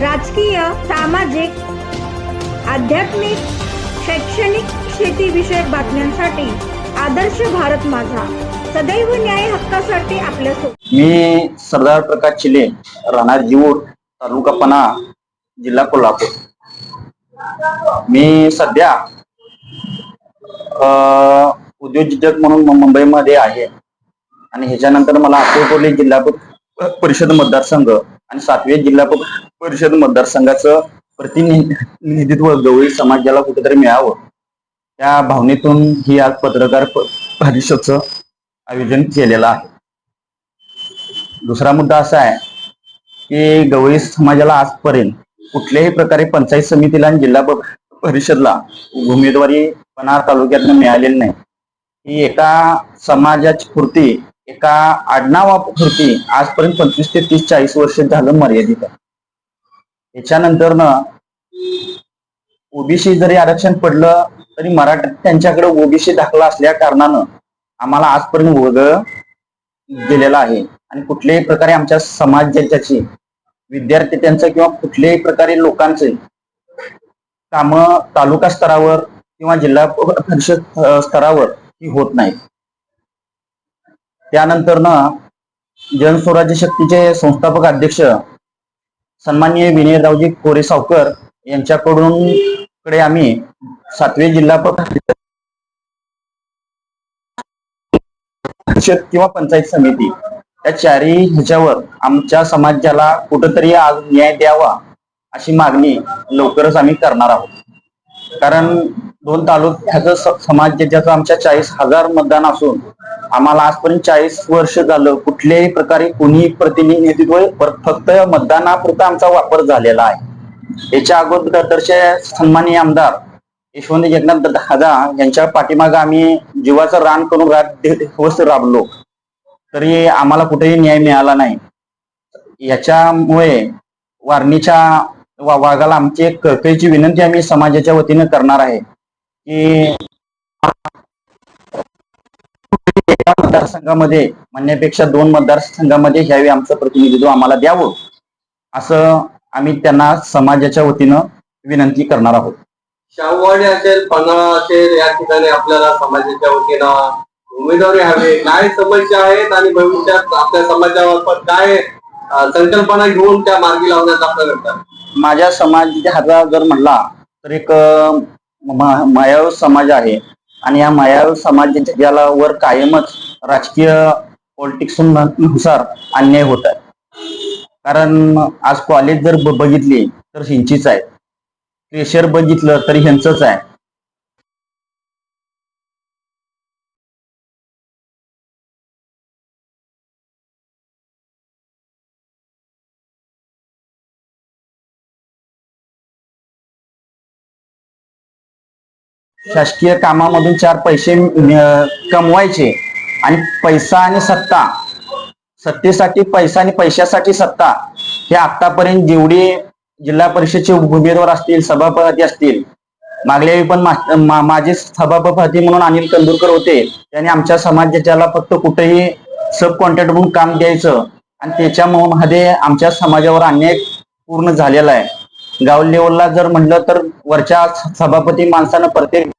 राजकीय सामाजिक आध्यात्मिक शैक्षणिक शेतीविषयक बातम्यांसाठी आदर्श भारत माझा. सदैव न्याय हक्कासाठी आपल्यासोबत मी सरदार प्रकाश चिले राहणार जीवूर तालुका पना जिल्हा कोल्हापूर. मी सध्या अं, उद्योजक म्हणून मुंबईमध्ये आहे. आणि ह्याच्यानंतर मला अकोटोली जिल्हा परिषद मतदारसंघ आणि सातवे जिल्हा परिषद मतदारसंघाचं प्रतिनिधित्व गवळी समाजाला कुठेतरी मिळावं. त्या भावनेतून ही आज पत्रकार परिषदच परिषदचं आयोजन केलेलं आहे. दुसरा मुद्दा असा आहे की गवळी समाजाला आजपर्यंत कुठल्याही प्रकारे पंचायत समितीला आणि जिल्हा परिषदला उमेदवारी पनार तालुक्यातनं मिळालेली नाही. ही एका समाजाची पूर्ती एका आडनावापुरती आजपर्यंत पंचवीस ते तीस चाळीस वर्ष झालं मर्यादित आहे. त्याच्यानंतर ना ओबीसी जरी आरक्षण पडलं तरी मराठा त्यांच्याकडे ओबीसी दाखला असल्या कारणानं आम्हाला आजपर्यंत वर्ग दिलेला आहे. आणि कुठल्याही प्रकारे आमच्या समाजाची विद्यार्थी त्यांचं किंवा कुठल्याही प्रकारे लोकांचे काम तालुका स्तरावर किंवा जिल्हा परिषद स्तरावर ही होत नाही. त्यानंतर ना जनस्वराज्य शक्तीचे संस्थापक अध्यक्ष सन्माननीय विनयरावजी कोरे सावकर यांच्याकडून कडे आम्ही सातवे जिल्हा परिषद किंवा पंचायत समिती या चारही ह्याच्यावर आमच्या समाजाला कुठंतरी आज न्याय द्यावा अशी मागणी लवकरच आम्ही करणार आहोत. कारण दोन तालुक्याचा स- समाज ज्याचं आमच्या चाळीस हजार मतदान असून आम्हाला आजपर्यंत चाळीस वर्ष झालं कुठल्याही प्रकारे कुणी प्रतिनिधित्व फक्त मतदानापुरता आमचा वापर झालेला आहे. याच्या अगोदरचे सन्माननीय आमदार यशवंत जगन्नाथ दादा यांच्या पाठीमागे आम्ही जीवाचं रान करून रात दिवस राबलो. तरी आम्हाला कुठेही न्याय मिळाला नाही. याच्यामुळे वारणीच्या वाघाला आमची एक कळकळीची विनंती आम्ही समाजाच्या वतीनं करणार आहे. की एका मतदारसंघामध्ये म्हणण्यापेक्षा दोन मतदारसंघामध्ये ह्यावेळी आमचं प्रतिनिधित्व आम्हाला द्यावं असं आम्ही त्यांना समाजाच्या वतीनं विनंती करणार आहोत. शाहूवाडी असेल पन्हाळा असेल या ठिकाणी आपल्याला समाजाच्या वतीनं उमेदवारी हवी. काय समस्या आहेत आणि भविष्यात आपल्या समाजावर काय संकल्पना घेऊन त्या मार्गी लावण्याचा प्रयत्न करतात माझ्या समाजाचा जर म्हणला तर एक मायाळू समाज आहे. आणि या मायाळू ज्याला वर कायमच राजकीय पॉलिटिक्सनुसार अन्याय होत आहे. कारण आज कॉलेज जर बघितली तर हिंचीच आहे. प्रेशर बघितलं तर ह्यांचंच आहे. शासकीय कामामधून चार पैसे कमवायचे. आणि पैसा आणि सत्ता. सत्तेसाठी पैसा आणि पैशासाठी सत्ता. हे आतापर्यंत जेवढे जिल्हा परिषदचे उमेदवार असतील सभापती असतील मागल्या वेळी पण माझे सभापती म्हणून अनिल कंदुरकर होते. त्यांनी आमच्या समाजाला फक्त कुठेही सब कॉन्ट्रॅक्ट म्हणून काम द्यायचं. आणि त्याच्यामध्ये आमच्या समाजावर अन्याय पूर्ण झालेला आहे. गाव लेवलला जर म्हणलं तर वरच्या सभापती माणसानं प्रत्येक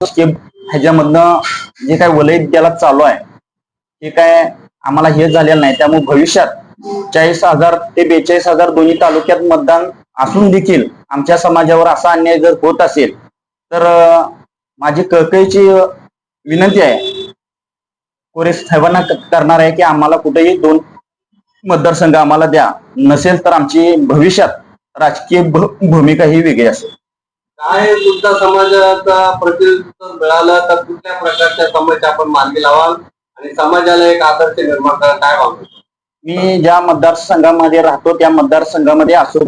ह्याच्यामधनं जे काय वलय त्याला चालू आहे. ते काय आम्हाला हे झालेलं नाही. त्यामुळे भविष्यात चाळीस हजार ते बेचाळीस हजार दोन्ही तालुक्यात मतदान असून देखील आमच्या समाजावर असा अन्याय जर होत असेल तर माझी कळकळीची विनंती आहे कोरेस साहेबांना करणार आहे की आम्हाला कुठेही दोन मतदारसंघ आम्हाला द्या. नसेल तर आमची भविष्यात राजकीय भूमिका ही वेगळी असेल. काय तुमच्या समाजाचा प्रतिनिधित्व मिळालं तर कुठल्या प्रकारच्या समस्या आपण मार्गी लावाल? आणि समाजाला एक आदर्श निर्माण करा. काय वाटतं मी ज्या मतदारसंघामध्ये राहतो त्या मतदारसंघामध्ये असो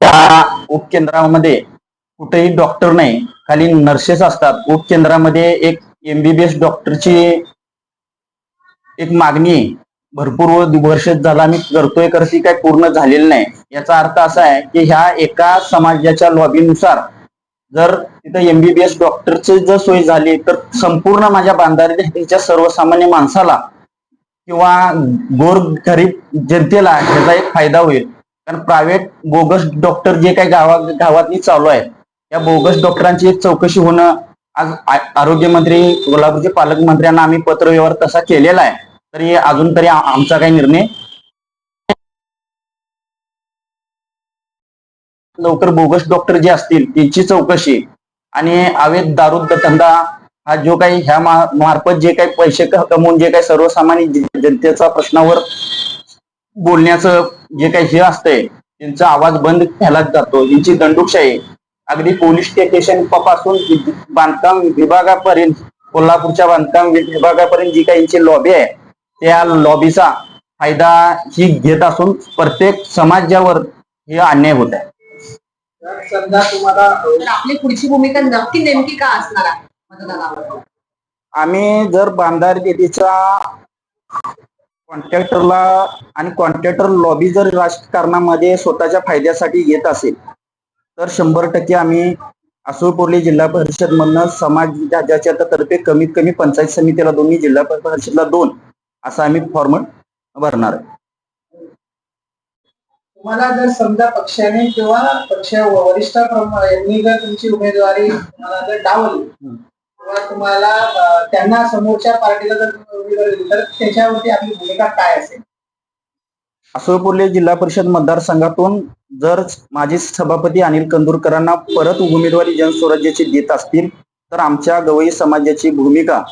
त्या उपकेंद्रामध्ये कुठेही डॉक्टर नाही. खाली नर्सेस असतात. उपकेंद्रामध्ये एक एमबीबीएस डॉक्टरची एक मागणी आहे. भरपूर वर्ष झाला आम्ही करतोय कर ती काही पूर्ण झालेली नाही. याचा अर्थ असा आहे की ह्या एका समाजाच्या लॉबीनुसार जर तिथं एमबीबीएस डॉक्टरची जर सोय झाली तर संपूर्ण माझ्या बांधारीच्या सर्वसामान्य माणसाला किंवा गोर गरीब जनतेला ह्याचा एक फायदा होईल. कारण प्रायव्हेट बोगस डॉक्टर जे काही गावा गावातनी चालू आहे त्या बोगस डॉक्टरांची एक चौकशी होणं आज आरोग्यमंत्री कोल्हापूरचे पालकमंत्र्यांना आम्ही पत्रव्यवहार तसा केलेला आहे. तरी अजून तरी आमचा काही निर्णय लवकर बोगस डॉक्टर जे असतील त्यांची चौकशी आणि अवैध दारू धंदा हा जो काही ह्या मार्फत जे काही पैसे कमवून जे काही सर्वसामान्य जनतेचा प्रश्नावर बोलण्याचं जे काही हे असतंय त्यांचा आवाज बंद केला जातो. यांची दंडुकशाही अगदी पोलीस स्टेशनपासून बांधकाम विभागापर्यंत कोल्हापूरच्या बांधकाम विभागापर्यंत जी काही यांची लॉबी आहे त्या लॉबीचा फायदा ही घेत असून प्रत्येक समाजावर हे अन्याय होत आहे. तर समजा तुम्हाला तर आपली पुढची भूमिका नक्की नेमकी का असणार आहे मतदानावर? आम्ही जर बांधार देतीचा कॉन्ट्रॅक्टरला आणि कॉन्ट्रॅक्टर लॉबी जर राजकारणामध्ये स्वतःच्या फायद्यासाठी येत असेल तर शंभर टक्के आम्ही आसुळपोर्ली जिल्हा परिषद मधनं समाजाच्या तर्फे कमीत कमी पंचायत समितीला दोन्ही जिल्हा परिषदला दोन असा आम्ही फॉर्म भरणार. आहे तुम्हाला जर समजा पक्षाने किंवा पक्ष वरिष्ठ यांनी जर तुमची उमेदवारी जर डावली किंवा तुम्हाला त्यांना समोरच्या पार्टीला जर उमेदवारी दिली तर त्याच्यावरती आपली भूमिका काय असेल? आसुळपोर्ली जिल्हा परिषद मतदारसंघातून जर माजी सभापती अनिल कंदुरकरांना परत उमेदवारी जनस्वराज्याची देत असतील तर आमच्या गवई समाजाची भूमिका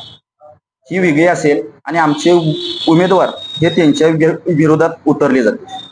ही वेगळी असेल आणि आमचे उमेदवार हे त्यांच्या विरोधात उतरले जाते